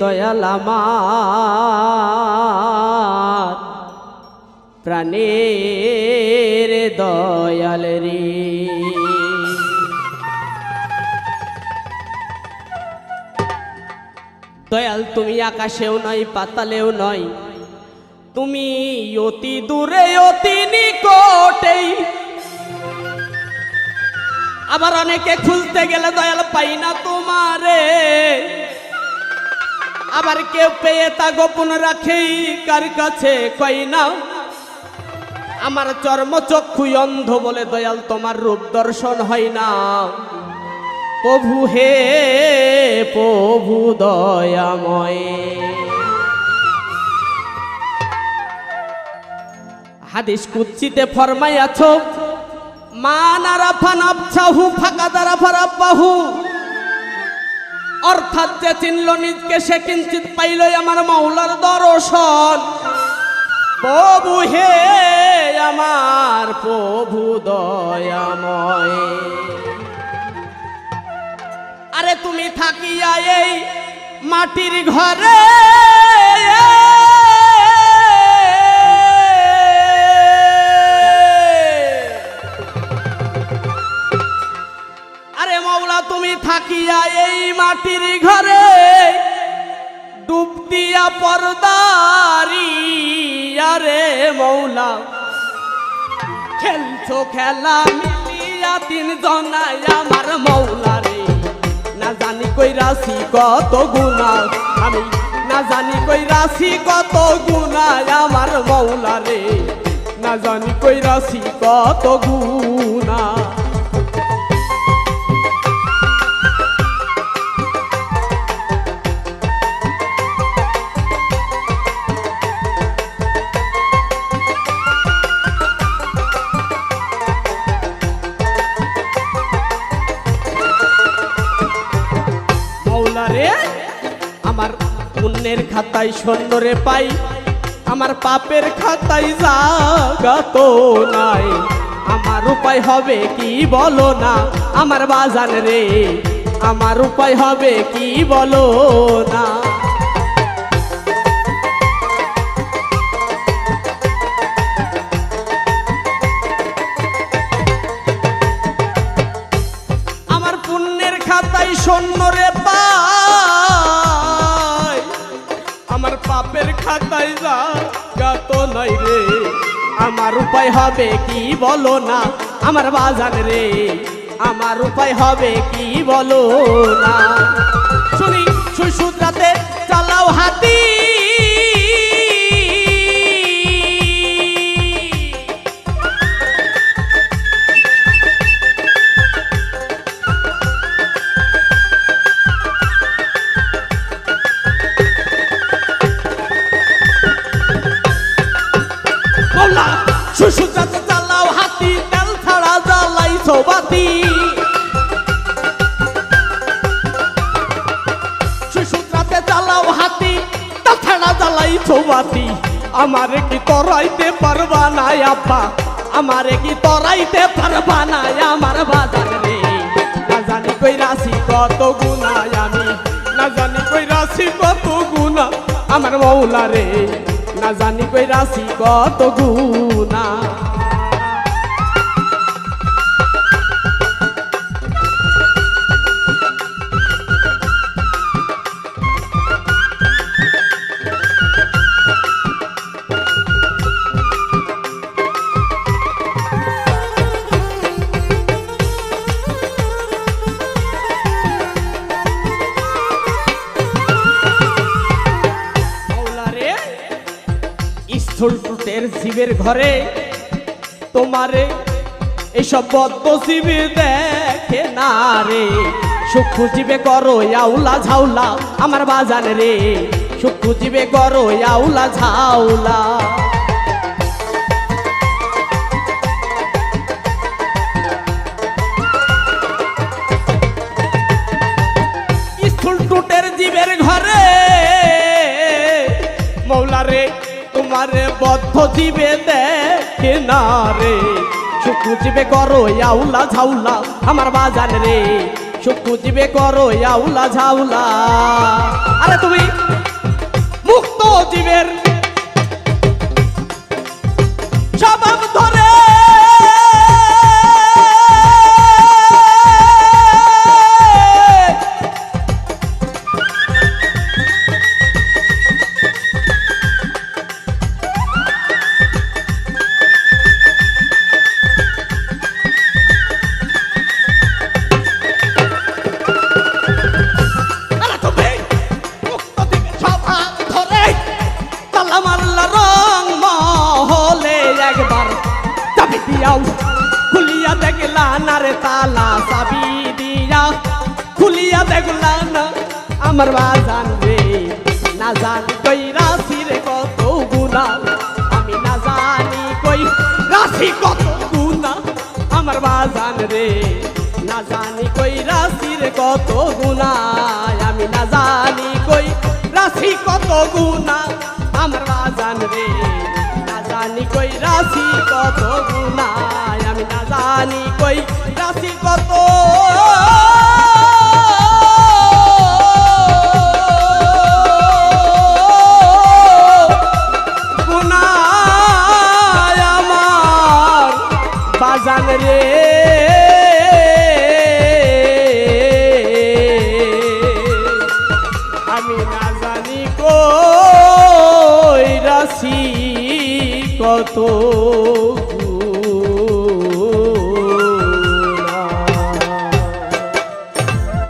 দয়াল আমার। প্রাণের দয়াল রে। দয়াল তুমি আকাশেও নয়, পাতালেও নয়। তুমি অতি দূরে, অতি নিকটেই। আবার অনেকে খুলতে গেলে দয়াল পাই না তোমারে। আবার কেউ পেয়ে তা গোপন রাখেই কার কাছে কই না? আমার চর্ম চক্ষু অন্ধ বলে দয়াল তোমার রূপ দর্শন হয় না। প্রভু হে প্রভু দয়াময়। হাদিস কুচ্ছিতে ফরমাইয়াছ মানারা ফানাবছাহু ফাঁকা দ্বারা ফারাব্বাহু অর্থাৎ যে চিনল নিজকে, সে কিঞ্চিত পাইল আমার মাওলার দর্শন। প্রভু হে আমার, প্রভু দয়াময়। আরে তুমি থাকিয়া এই মাটির ঘরে ডুব দিয়া পর্দারি, আরে মৌলা। খেলছো খেলা, মিলিয়া তিন জনাই আমার মৌলা রে। না জানি কই রাশি কত গুণা, আমি না জানি কই রাশি কত গুণা আমার মৌলা রে। না জানি কই রাশি কত গুণা। আমার পুণ্যের খাতায় সন্ধ্যরে পাই, আমার পাপের খাতায় জাগা তো নাই। আমার উপায় হবে কি বলো না, আমার বাজান রে, আমার উপায় হবে কি বলো না। নাই রে। আমার উপায় হবে কি বলো না? আমার বাজান রে, আমার উপায় হবে কি বলো না? শুনি সুসুদ্রাতে চালাও হাতি। সুসুদ্রাতে চালাও হাতি, তেল ছাড়া জ্বালাই সৌবাতি। সুসুদ্রাতে চালাও হাতি, তেল ছাড়া জ্বালাই সৌবাতি। আমারে কি তরাইতে পারবা না আব্বা? আমারে কি তরাইতে পারবা না আমার বাজার রে? না জানি কই রাশি কত গুনায় আমি, না জানি কই রাশি কত গুণা আমার মৌলা রে। না জানি কই রাশি কত গুণা। টুটের জীবের ঘরে তোমারে এইসব বদ্ধ জীবে দেখে না রে। সুখ জীবে করো আউলা ঝাউলা আমার বাজান রে। সুখ জীবে করো আউলা ঝাউলা। তোমারে বদ্ধ জীবে দেখে না রে। শুকু জীবে করো আউলা ঝাউলা আমার বাজার রে। শুকু জীবে করো আউলা ঝাউলা। আরে তুমি মুক্ত জীবের খুলিয়া দেখলা না রে তালা চাবি দিয়া। খুলিয়া দেখলা না আমার বাজান রে। না জানি কই রাশির কত গুণা আমি না জানি কই রাশি কত গুণা আমার বাজান রে। না জানি কই রাশির কত গুণা আমি না জানি কই রাশি কত গুণা আমার বাজান রে। জানি কই রাশি কত গুণা আমি না জানি কই রাশি কত। আমি না জানি কই রাশি কত